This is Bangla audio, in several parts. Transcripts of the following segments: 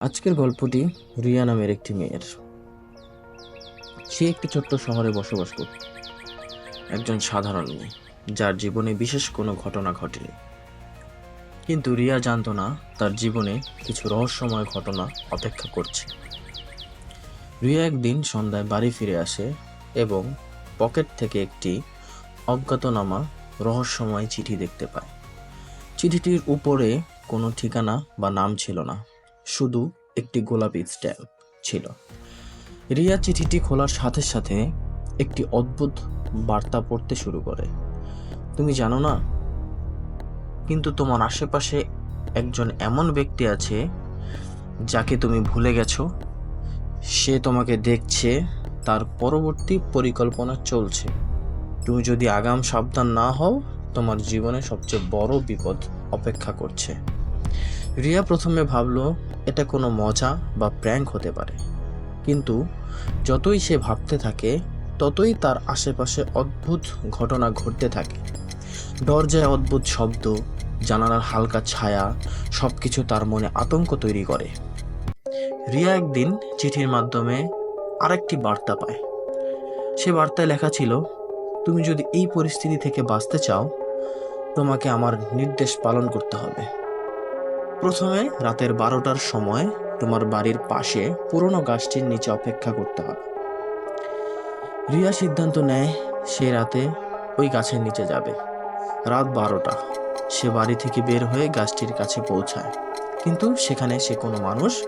আজকের গল্পটি রিয়া নামের একটি মেয়ের। সে একটি ছোট্ট শহরে বসবাস করত। একজন সাধারণ মেয়ে, যার জীবনে বিশেষ কোনো ঘটনা ঘটেনি। কিন্তু রিয়া জানত না তার জীবনে কিছু রহস্যময় ঘটনা অপেক্ষা করছে। রিয়া একদিন সন্ধ্যায় বাড়ি ফিরে আসে এবং পকেট থেকে একটি অজ্ঞাতনামা রহস্যময় চিঠি দেখতে পায়। চিঠিটির উপরে কোনো ঠিকানা বা নাম ছিল না। শুধু একটি গোলাপি স্ট্যাম্প ছিল। রিয়া চিঠিটি খোলার সাথে সাথে একটি অদ্ভুত বার্তা পড়তে শুরু করে। তুমি জানো না, কিন্তু তোমার আশেপাশে একজন এমন ব্যক্তি আছে যাকে তুমি ভুলে গেছো? সে তোমাকে দেখছে, তার পরবর্তী পরিকল্পনা চলছে। তুমি যদি আগাম সাবধান না হও, তোমার জীবনে সবচেয়ে বড় বিপদ অপেক্ষা করছে। রিয়া প্রথমে ভাবল, এটা কোনো মজা বা প্র্যাঙ্ক হতে পারে। কিন্তু যতই সে ভাবতে থাকে, ততই তার আশেপাশে অদ্ভুত ঘটনা ঘটতে থাকে। দরজায় অদ্ভুত শব্দ, জানালার হালকা ছায়া সব কিছু তার মনে আতঙ্ক তৈরি করে। রিয়া একদিন চিঠির মাধ্যমে আরেকটি বার্তা পায়। সে বার্তায় লেখা ছিল, তুমি যদি এই পরিস্থিতি থেকে বাঁচতে চাও, তোমাকে আমার নির্দেশ পালন করতে হবে। প্রথমে রাতের বারোটার সময় তোমার বাড়ির পাশে পুরনো গাছটির নিচে অপেক্ষা করতে হবে। রিয়া সিদ্ধান্ত নেয় সে রাতে ওই গাছের নিচে যাবে। রাত বারোটা। সে বাড়ি থেকে বের হয়ে গাছটির কাছে পৌঁছায়। কিন্তু সেখানে সে কোনো মানুষ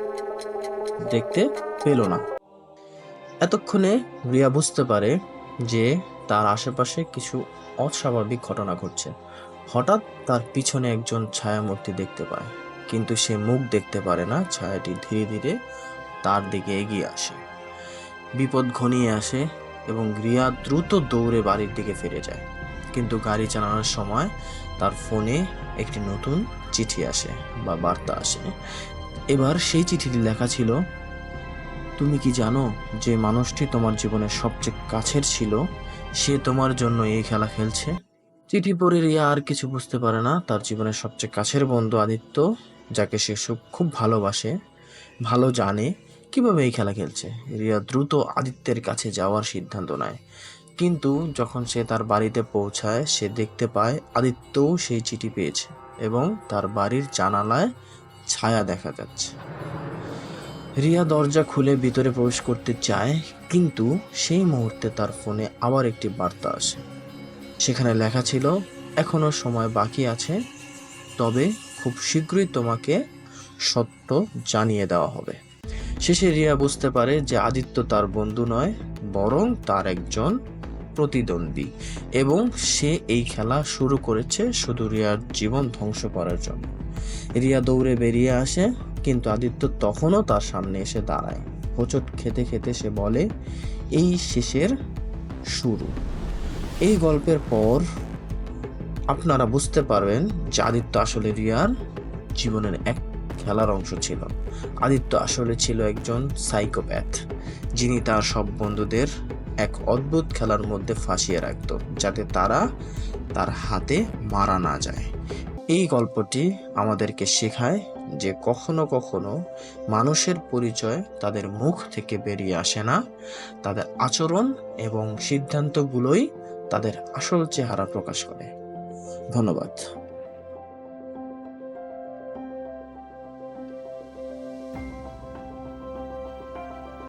দেখতে পেল না। এতক্ষণে রিয়া বুঝতে পারে যে তার আশেপাশে কিছু অস্বাভাবিক ঘটনা ঘটছে। হঠাৎ তার পিছনে একজন ছায়ামূর্তি দেখতে পায়। কিন্তু সে মুখ দেখতে পারে না, ছায়াটি ধীরে ধীরে তার দিকে এগিয়ে আসে। বিপদ ঘনিয়ে আসে এবং রিয়া দ্রুত দৌড়ে বাড়ির দিকে ফিরে যায়। কিন্তু গাড়ি চালানোর সময় তার ফোনে একটি নতুন চিঠি আসে বা বার্তা আসে। এবার সেই চিঠিটি লেখা ছিল, তুমি কি জানো যে মানুষটি তোমার জীবনের সবচেয়ে কাছের ছিল? সে তোমার জন্য এই খেলা খেলছে? চিঠি পড়ে রিয়া আর কিছু বুঝতে পারে না। তার জীবনের সবচেয়ে কাছের বন্ধু আদিত্য যাকে সে খুব ভালোবাসে, ভালো জানে কীভাবে এই খেলা খেলছে। রিয়া দ্রুত আদিত্যের কাছে যাওয়ার সিদ্ধান্ত নেয়। কিন্তু যখন সে তার বাড়িতে পৌঁছায়, সে দেখতে পায় আদিত্যও সেই চিঠি পেয়েছে এবং তার বাড়ির জানালায় ছায়া দেখা যাচ্ছে। রিয়া দরজা খুলে ভিতরে প্রবেশ করতে চায়, কিন্তু সেই মুহূর্তে তার ফোনে আবার একটি বার্তা আসে। সেখানে লেখা ছিল, এখনও সময় বাকি আছে, তবে খুব শীঘ্রই তোমাকে সত্য জানিয়ে দেওয়া হবে। শেষে রিয়া বুঝতে পারে যে আদিত্য তার বন্ধু নয়, বরং তার একজন প্রতিদ্বন্দ্বী এবং সে এই খেলা শুরু করেছে শুধু রিয়ার জীবন ধ্বংস করার জন্য। রিয়া দৌড়ে বেরিয়ে আসে, কিন্তু আদিত্য তখনও তার সামনে এসে দাঁড়ায়। হোঁচট খেতে খেতে সে বলে, এই শেষের শুরু। এই গল্পের পর আপনারা বুঝতে পারবেন যে আদিত্য আসলে রিয়ার জীবনের এক খেলার অংশ ছিল। আদিত্য আসলে ছিল একজন সাইকোপ্যাথ, যিনি তার সব বন্ধুদের এক অদ্ভুত খেলার মধ্যে ফাঁসিয়ে রাখত, যাতে তারা তার হাতে মারা না যায়। এই গল্পটি আমাদেরকে শেখায় যে কখনো কখনো মানুষের পরিচয় তাদের মুখ থেকে বেরিয়ে আসে না, তাদের আচরণ এবং সিদ্ধান্তগুলোই তাদের আসল চেহারা প্রকাশ করে। ধন্যবাদ।